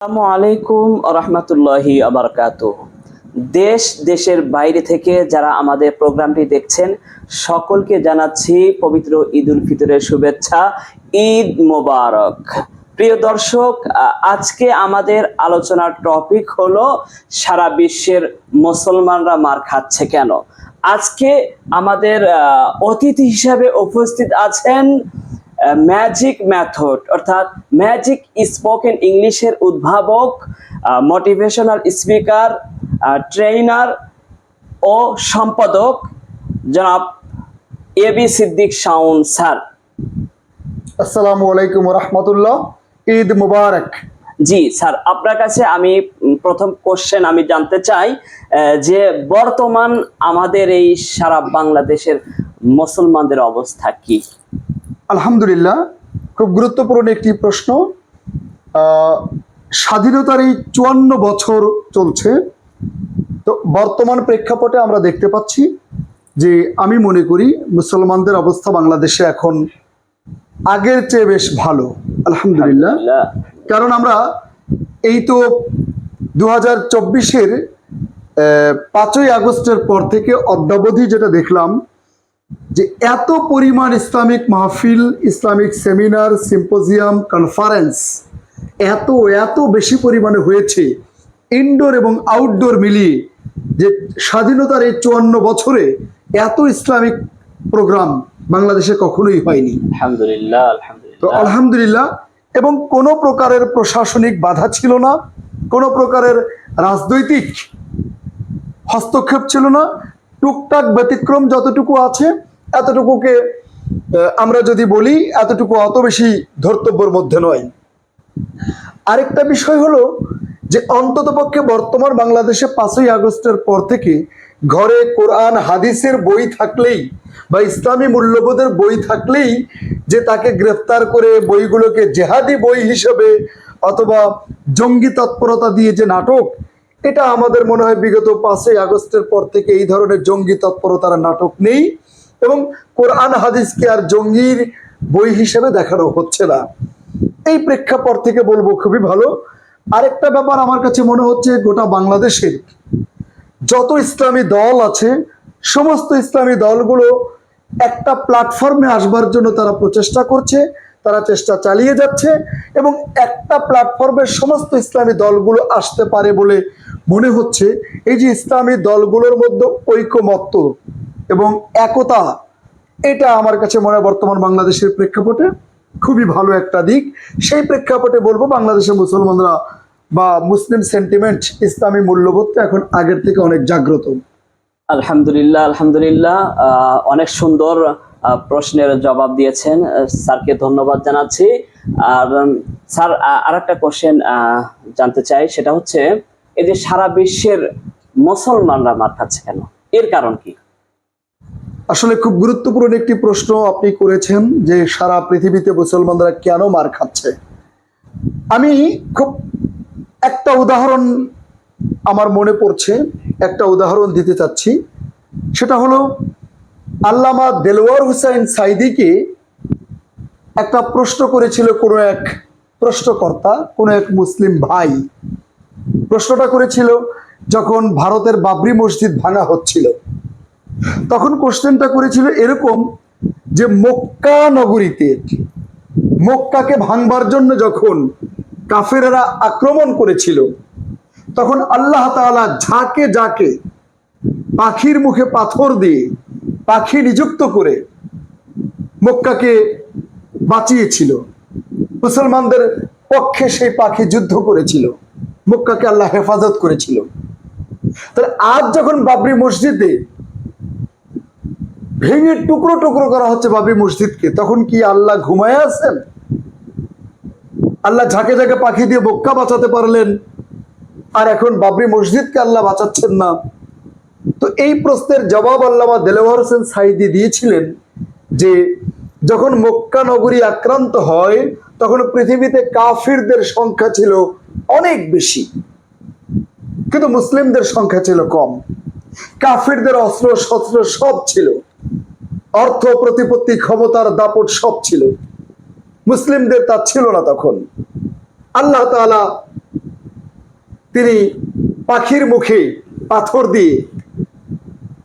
আসসালামু আলাইকুম রহমতুল্লাহি আবরকাত দেশ, দেশের বাইরে থেকে যারা আমাদের প্রোগ্রামটি দেখছেন, সকলকে জানাচ্ছি পবিত্র ঈদ উল ফিতরের শুভেচ্ছা। ঈদ মোবারক। প্রিয় দর্শক আজকে আমাদের আলোচনার টপিক হলো, সারা বিশ্বের মুসলমানরা মার খাচ্ছে কেন? আজকে আমাদের অতিথি হিসাবে উপস্থিত আছেন ম্যাজিক ম্যাথড অর্থাৎ ম্যাজিক স্পোকেন ইংলিশের উদ্ভাবক মোটিভেশনাল স্পিকার ট্রেনার ও সম্পাদক জনাব A B Siddique Shaon sir. আসসালামু আলাইকুম রহমতুল্লাহ। ঈদ মুবারক। জি স্যার আপনার কাছে আমি প্রথম কোশ্চেন আমি জানতে চাই যে বর্তমান আমাদের এই সারা বাংলাদেশের মুসলমানদের অবস্থা কি? আলহামদুলিল্লাহ খুব গুরুত্বপূর্ণ একটি প্রশ্ন। স্বাধীনতার এই চুয়ান্ন বছর চলছে। তো বর্তমান প্রেক্ষাপটে আমরা দেখতে পাচ্ছি যে আমি মনে করি মুসলমানদের অবস্থা বাংলাদেশে এখন আগের চেয়ে বেশ ভালো আলহামদুলিল্লাহ। কারণ আমরা এই তো দু হাজার চব্বিশের পাঁচই আগস্টের পর থেকে অদ্যাবধি যেটা দেখলাম যে এত পরিমাণ ইসলামিক মাহফিল ইসলামিক সেমিনার সিম্পোজিয়াম কনফারেন্স এত এত বেশি পরিমাণে হয়েছে ইনডোর এবং আউটডোর মিলিয়ে যে স্বাধীনতার এই চুয়ান্ন বছরে এত ইসলামিক প্রোগ্রাম বাংলাদেশে কখনোই হয়নি। আলহামদুলিল্লাহ তো আলহামদুলিল্লাহ আলহামদুলিল্লাহ এবং কোনো প্রকারের প্রশাসনিক বাধা ছিল না কোনো প্রকারের রাজনৈতিক হস্তক্ষেপ ছিল না টুকটাক ব্যতিক্রম যতটুকু আছে, এতটুকুকে আমরা যদি বলি, এতটুকু অত বেশি ধর্তব্যর মধ্যে নয়। আরেকটা বিষয় হলো যে অন্ততপক্ষে বর্তমান বাংলাদেশে পাঁচই আগস্টের পর থেকে ঘরে কোরআন, হাদিসের বই থাকলেই বা ইসলামী মূল্যবোধের বই থাকলেই যে তাকে গ্রেফতার করে বইগুলোকে জেহাদি বই হিসেবে অথবা জঙ্গি তৎপরতা দিয়ে যে নাটক এটা আমাদের মনে হয় বিগত পাঁচই আগস্টের পর থেকে এই ধরনের জঙ্গি তৎপরতার নাটক নেই এবং কোরআন, হাদিসকে আর জঙ্গির বই হিসেবে দেখানো হচ্ছে না। এই প্রেক্ষাপট থেকে বলব খুবই ভালো। আরেকটা ব্যাপার আমার কাছে মনে হচ্ছে গোটা বাংলাদেশের যত ইসলামী দল আছে, সমস্ত ইসলামী দলগুলো একটা প্ল্যাটফর্মে আসবার জন্য তারা প্রচেষ্টা করছে, তারা চেষ্টা চালিয়ে যাচ্ছে এবং একটা প্ল্যাটফর্মে সমস্ত ইসলামী দলগুলো আসতে পারে বলে মনে হচ্ছে এই যে ইসলামী দলগুলোর মধ্যে ঐকমত্য এবং একতা, এটা আমার কাছে মনে হয় বর্তমান বাংলাদেশের প্রেক্ষাপটে খুবই ভালো একটা দিক। সেই প্রেক্ষাপটে বলব, বাংলাদেশের মুসলমানরা বা মুসলিম সেন্টিমেন্ট ইসলামী মূল্যবোধটা এখন আগের থেকে অনেক জাগ্রত। আলহামদুলিল্লাহ আলহামদুলিল্লাহ। অনেক সুন্দর প্রশ্নের জবাব দিয়েছেন স্যারকে ধন্যবাদ জানাচ্ছি। আর স্যার আর একটা কোশ্চেন জানতে চাই, সেটা হচ্ছে এই যে সারা বিশ্বের মুসলমানরা মার খাচ্ছে কেন? এর কারণ কি? আসলে খুব গুরুত্বপূর্ণ একটি প্রশ্ন আপনি করেছেন যে সারা পৃথিবীতে মুসলমানরা কেন মার খাচ্ছে। আমি খুব একটা উদাহরণ আমার মনে পড়ছে, একটা উদাহরণ দিতে চাচ্ছি। সেটা হলো আল্লামা দেলওয়ার হুসাইন সাইদিকে একটা প্রশ্ন করেছিল কোনো এক প্রশ্নকর্তা, কোনো এক মুসলিম ভাই। প্রশ্নটা করেছিল যখন ভারতের বাবরি মসজিদ ভাঙা হচ্ছিল। তখন কোশ্চেনটা করেছিল এরকম যে মক্কা নগরীতে মক্কাকে ভাঙবার জন্য যখন কাফেরেরা আক্রমণ করেছিল, তখন আল্লাহ তাআলা ঝাঁকে যাকে পাখির মুখে পাথর দিয়ে পাখি নিযুক্ত করে মক্কাকে বাঁচিয়েছিল। মুসলমানদের পক্ষে সেই পাখি যুদ্ধ করেছিল। মক্কাকে আল্লাহ হেফাজত করেছিল। তাহলে আজ যখন বাবরি মসজিদে ভেঙে টুকরো টুকরো করা হচ্ছে বাবরি মসজিদকে, তখন কি আল্লাহ ঘুমায় আছেন? আল্লাহ ঝাঁকে ঝাঁকে পাখি দিয়ে বোক্কা বাঁচাতে পারলেন? আর এখন বাবরি মসজিদকে আল্লাহ বাঁচাচ্ছেন না। তো এই প্রশ্নের জবাব আল্লামা দেলোয়ার হোসেন সাইদি দিয়েছিলেন যে, যখন মক্কা নগরী আক্রান্ত হয়, তখন পৃথিবীতে কাফিরদের সংখ্যা ছিল অনেক বেশি। কিন্তু মুসলিমদের সংখ্যা ছিল কম। কাফিরদের অস্ত্র শস্ত্র সব ছিল। অর্থ প্রতিপত্তি ক্ষমতার দাপট সব ছিল। মুসলিমদের তা ছিল না তখন। আল্লাহ তাআলা তিনি পাখির মুখে পাথর দিয়ে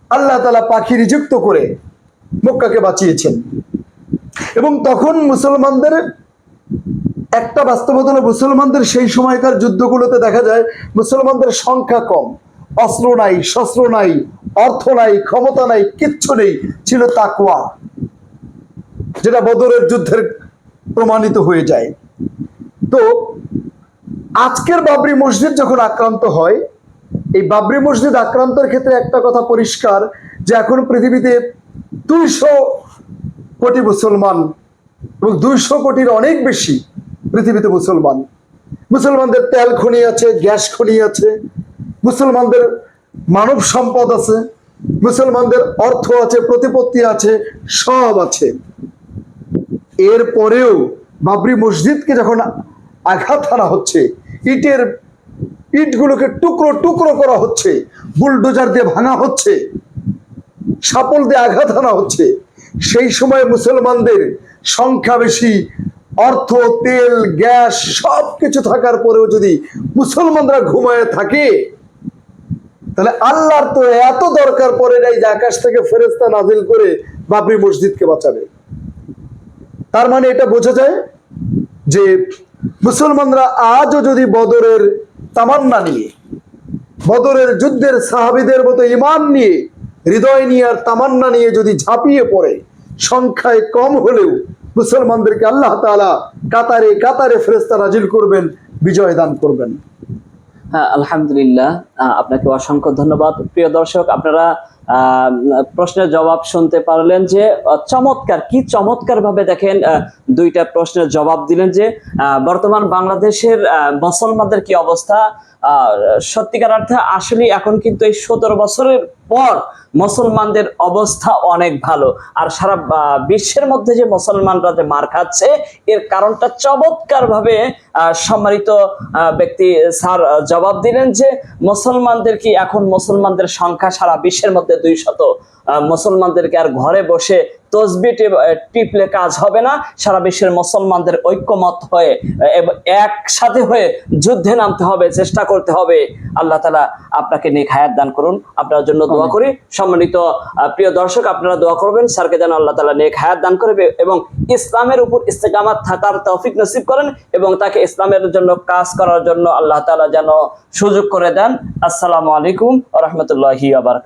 আল্লাহ তালা পাখি নিযুক্ত করে মক্কাকে বাঁচিয়েছেন। এবং তখন মুসলমানদের একটা বাস্তবতা মুসলমানদের সেই সময়কার যুদ্ধগুলোতে দেখা যায় মুসলমানদের সংখ্যা কম। অস্ত্র নাই, শস্ত্র নাই, অর্থ নাই, ক্ষমতা নাই, কিচ্ছু নেই, ছিল তাকুয়া যেটা বদরের যুদ্ধের প্রমাণিত হয়ে যায়। তো আজকের বাবরি মসজিদ যখন আক্রান্ত হয়, এই বাবরি মসজিদ আক্রান্তের ক্ষেত্রে একটা কথা পরিষ্কার, যে এখন পৃথিবীতে দুইশো কোটি মুসলমান এবং দুইশো কোটির অনেক বেশি পৃথিবীতে মুসলমান। মুসলমানদের তেল খনি আছে, গ্যাস খনি আছে, মুসলমানদের মানব সম্পদ আছে, মুসলমানদের অর্থ আছে, প্রতিপত্তি আছে, সব আছে। এরপরেও বাবরি মসজিদকে যখন আঘাত হানা হচ্ছে, ইটের ইটগুলোকে টুকরো টুকরো করা হচ্ছে, বুলডোজার দিয়ে ভাঙা হচ্ছে, সাপল দিয়ে আঘাত হানা হচ্ছে, সেই সময় মুসলমানদের সংখ্যা বেশি অর্থ, তেল, গ্যাস সব কিছু থাকার পরেও যদি মুসলমানরা ঘুমায় থাকে, তাহলে আল্লাহর তো এত দরকার পড়ে নাই যে আকাশ থেকে ফেরেস্তা নাজিল করে বাবরি মসজিদকে বাঁচাবে। তার মানে এটা বোঝা যায় যে মুসলমানরা আজও যদি বদরের তামান্না নিয়ে, বদরের যুদ্ধের সাহাবিদের মতো ইমান নিয়ে, হৃদয় নিয়ে আর তামান্না নিয়ে যদি ঝাঁপিয়ে পড়ে, সংখ্যায় কম হলেও মুসলমানদেরকে আল্লাহ তাআলা কাতারে কাতারে ফেরেস্তা রাজিল করবেন, বিজয় দান করবেন। হ্যাঁ আলহামদুলিল্লাহ। আপনাকে অসংখ্য ধন্যবাদ। প্রিয় দর্শক, আপনারা প্রশ্নের জবাব শুনতে পারলেন যে চমৎকার, কি চমৎকার ভাবে দেখেন দুইটা প্রশ্নের জবাব দিলেন যে বর্তমান বাংলাদেশের মুসলমানদের কি অবস্থা? সত্যিকার অর্থে আসলে এখন কিন্তু এই সতেরো বছরের পর মুসলমানদের অবস্থা অনেক ভালো। আর সারা বিশ্বের মধ্যে যে মুসলমানরা যে মার খাচ্ছে, এর কারণটা চমৎকার ভাবে সম্মানিত ব্যক্তি স্যার জবাব দিলেন যে মুসলমানদের কি এখন মুসলমানদের সংখ্যা সারা বিশ্বের মধ্যে দুই শত মুসলমানদেরকে আর ঘরে বসে তসবি টিপলে কাজ হবে না। সারা বিশ্বের মুসলমানদের ঐক্যমত হয়ে একসাথে হয়ে যুদ্ধে নামতে হবে চেষ্টা করতে হবে। আল্লাহ তালা আপনাকে নেক হায়াত দান করুন। আপনার জন্য দোয়া করি। সম্মানিত প্রিয় দর্শক আপনারা দোয়া করবেন। স্যারকে যেন আল্লাহ তালা নেক হায়াত দান করবে এবং ইসলামের উপর ইস্তেকামাত থাকার তৌফিক নসিব করেন এবং তাকে ইসলামের জন্য কাজ করার জন্য আল্লাহ তালা যেন সুযোগ করে দেন। আসসালামু আলাইকুম রহমতুল্লাহি আবার